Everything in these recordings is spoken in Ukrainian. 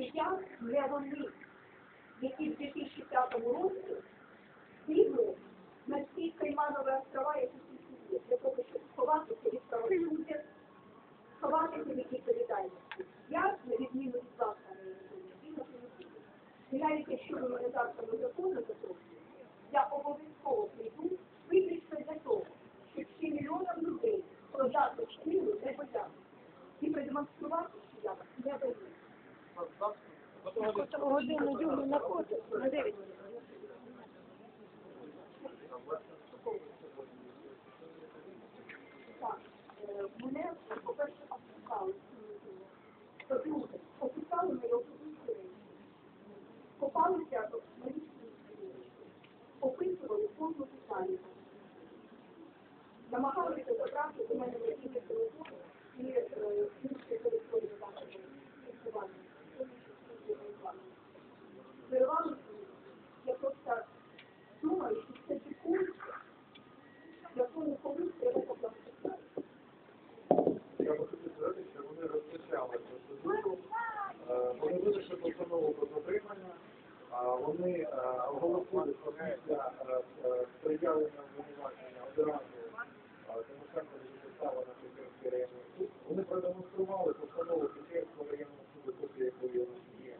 чи я не вони, які в 2005 році бігли на всі Кайманові острова, які тут для того, щоб сховатися від правосуддя, сховатися від відповідальності. Я, на відміну від вас, навіть якщо ви мене завтра не законно запросите, я обов'язково прийду виключно для того, щоб всі мільйонам людей продати шкіру не бояти і продемонструвати, що я не даю годину юбу на косу, на 9 Мене, по-перше. По-друге, Намагалися забрати до мене якісь телефони і е, Виривалися, я просто думаю, що це дикунство, якому колись треба покласти. Я би хотів сказати, що вони розпочали процедуру, е, вони винайшли постанову про затримання, вони е, оголосили, що після е, е, обвинувачення одразу Тимошенко буде на Печерський районний суд. Вони продемонстрували постанову Печерського районного суду, копія якої є,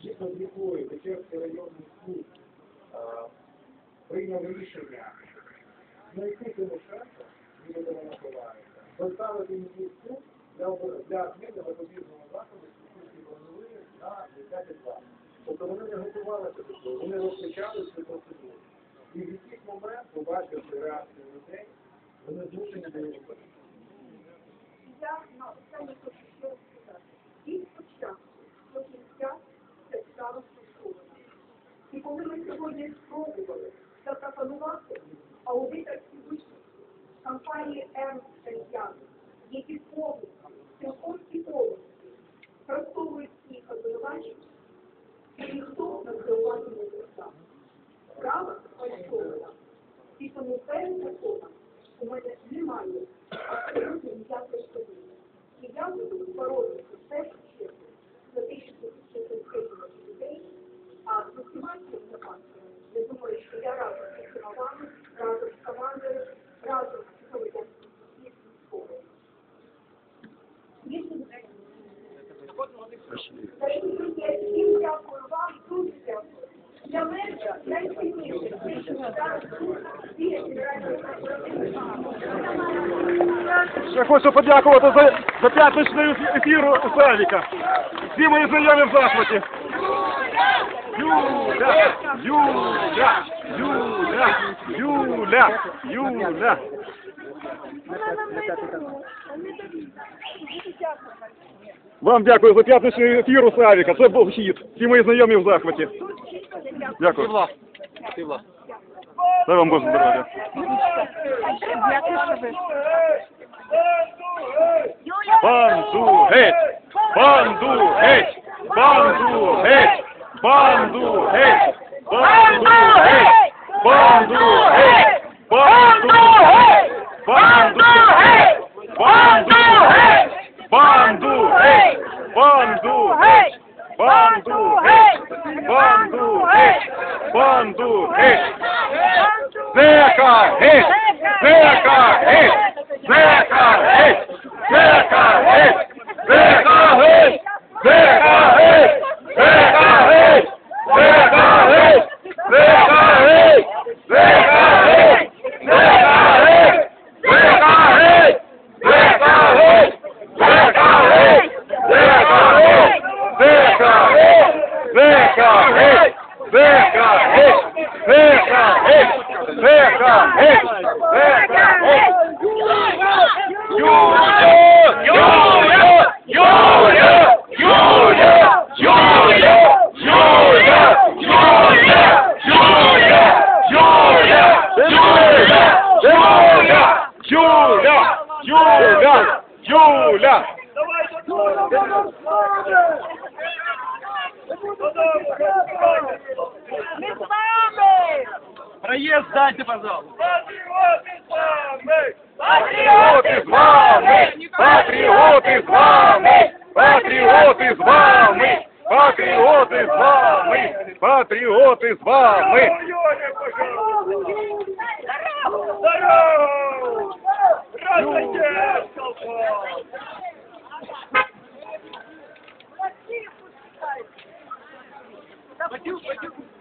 з якою Печерський районний суд е, прийняв рішення знайти Тимошенко, Юлія Миколаївна, доставити її суд для, об- для зміни запобіжного заходу стосунки броневої на 10 план. Тобто вони не готувалися до цього, вони розпочали цю процедуру. І в якийсь момент, побачивши реакцію людей, вони змушені були робити. Я останнє хочу ще раз сказати. Від початку до кінця це справа стосована. І коли ми спробували запропонувати аудиторські висновки Ernst Young, які повністю, цілком і повністю спростовують всіх обвинувачень, ніхто на це увагу не звертав. Справа сфальшована. І тому перед законом у мене немає абсолютно ніякої події. І я буду боротися в першу чергу за те, щоб захистити людей, а з усіма цими запасами, я думаю, що я разом з усіма вами, разом з командою, разом з громадянським військовим. Я хочу подякувати за, за п'ятничний ефір Савіка. Всі мої знайомі в захваті. Юля! Юля! Юля! Юля! Юля! Вам дякую за п'ятничний ефір у Савіка. Це був хід. Всі мої знайомі в захваті. Дякую. Дай вам Боже здоров'я. Банду геть! Банду геть! Банду геть! Банду геть! Банду геть! Банду Bando Reis! vem, Reis! vem Reis! Юля! Юля! Проезд дайте, пожалуйста. Патріоти з вами! Патріоти з вами! Патріоти з вами! Патріоти з вами! Патріоти з вами! Здорово! Здорово! Пойдем, пойдем.